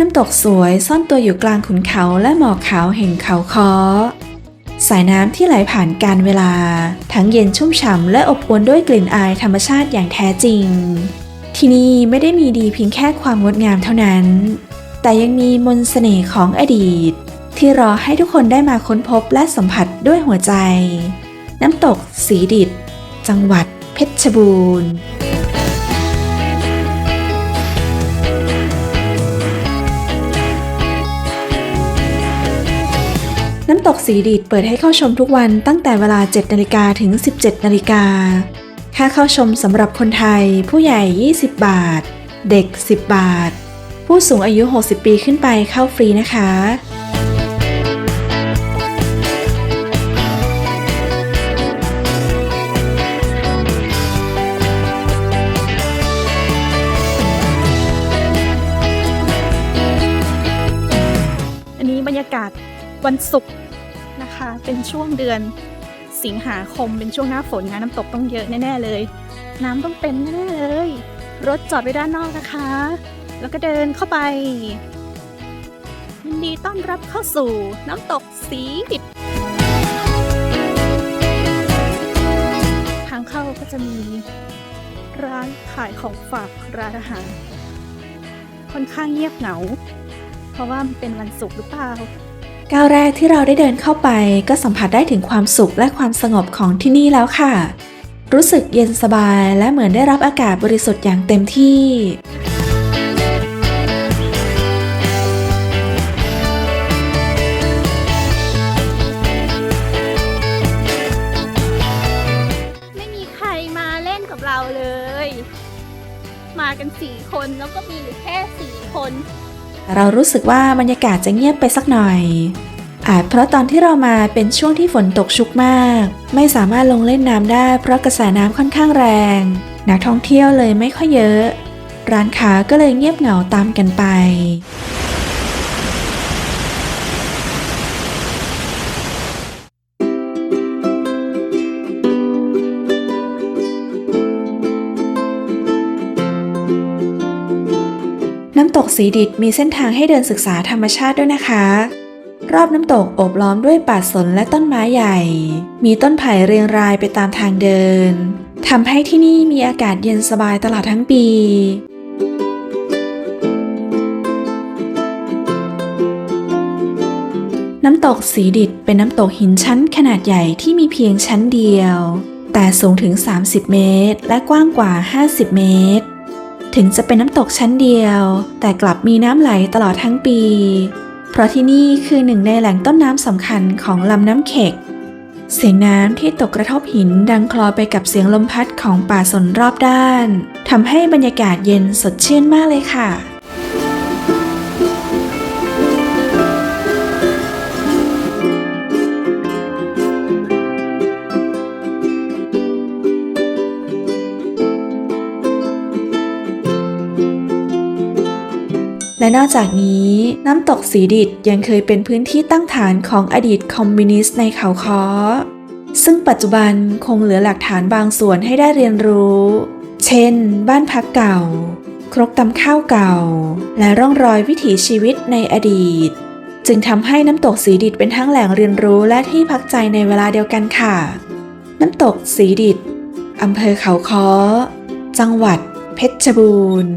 น้ำตกสวยซ่อนตัวอยู่กลางขุนเขาและหมอกขาวแห่งเขาคอสายน้ำที่ไหลผ่านการเวลา ทั้งเย็นชุ่มฉ่ำและอบอวลด้วยกลิ่นอายธรรมชาติอย่างแท้จริง ที่นี่ไม่ได้มีดีเพียงแค่ความงดงามเท่านั้น แต่ยังมีมนต์เสน่ห์ของอดีต ที่รอให้ทุกคนได้มาค้นพบและสัมผัสด้วยหัวใจ น้ำตกสีดิด จังหวัดเพชรบูรณ์ กสีดีดเปิดให้เข้าชมทุกวันตั้งแต่เวลา 7 นาฬิกาถึง 17 นาฬิกา ค่าเข้าชมสำหรับคนไทย ผู้ใหญ่ 20 บาท เด็ก 10 บาท ผู้สูงอายุ 60 ปีขึ้นไปเข้าฟรีนะคะอันนี้บรรยากาศวันศุกร์ นะคะ เป็นช่วงเดือนสิงหาคมเป็นช่วงหน้าฝนนะน้ำตกต้องเยอะแน่ๆเลย น้ำต้องเต็มแน่เลย รถจอดไว้ด้านนอกนะคะ แล้วก็เดินเข้าไปยินดีต้อนรับเข้าสู่น้ำตกสีดิบทางเข้าก็จะมีร้านขายของฝากร้านอาหาร ค่อนข้างเงียบเหงา เพราะว่ามันเป็นวันศุกร์หรือเปล่า ก้าวแรกที่เราได้เดินเข้าไป ก็สัมผัสได้ถึงความสุขและความสงบของที่นี่แล้วค่ะ รู้สึกเย็นสบายและเหมือนได้รับอากาศบริสุทธิ์อย่างเต็มที่ไม่มีใครมาเล่นกับเราเลยมากันสี่คนแล้วก็มีอยู่แค่สี่คน เรารู้สึกว่าบรรยากาศจะเงียบไปสักหน่อย อาจเพราะตอนที่เรามาเป็นช่วงที่ฝนตกชุกมาก ไม่สามารถลงเล่นน้ำได้ เพราะกระแสน้ำค่อนข้างแรง นักท่องเที่ยวเลยไม่ค่อยเยอะ ร้านค้าก็เลยเงียบเหงาตามกันไป น้ำตกสีดิดมีเส้นทางให้เดินศึกษาธรรมชาติด้วยนะคะ รอบน้ำตกโอบล้อมด้วยป่าสนและต้นไม้ใหญ่ มีต้นไผ่เรียงรายไปตามทางเดินทำให้ที่นี่มีอากาศเย็นสบายตลอดทั้งปีน้ำตกสีดิดเป็นน้ำตกหินชั้นขนาดใหญ่ที่มีเพียงชั้นเดียว แต่สูงถึง 30 เมตร และกว้างกว่า 50 เมตร ถึงจะเป็นน้ำตกชั้นเดียว แต่กลับมีน้ำไหลตลอดทั้งปี เพราะที่นี่คือหนึ่งในแหล่งต้นน้ำสำคัญของลำน้ำเข็ก เสียงน้ำที่ตกกระทบหินดังคลอไปกับเสียงลมพัดของป่าสนรอบด้านทำให้บรรยากาศเย็นสดชื่นมากเลยค่ะ และนอกจากนี้น้ำตกสีดิดยังเคยเป็นพื้นที่ตั้งฐานของอดีตคอมมิวนิสต์ในเขาคอซึ่งปัจจุบันคงเหลือหลักฐานบางส่วนให้ได้เรียนรู้ เช่น บ้านพักเก่า ครกตำข้าวเก่า และร่องรอยวิถีชีวิตในอดีต จึงทำให้น้ำตกสีดิดเป็นทั้งแหล่งเรียนรู้และที่พักใจในเวลาเดียวกันค่ะ น้ำตกสีดิดอำเภอเขาค้อ จังหวัดเพชรบูรณ์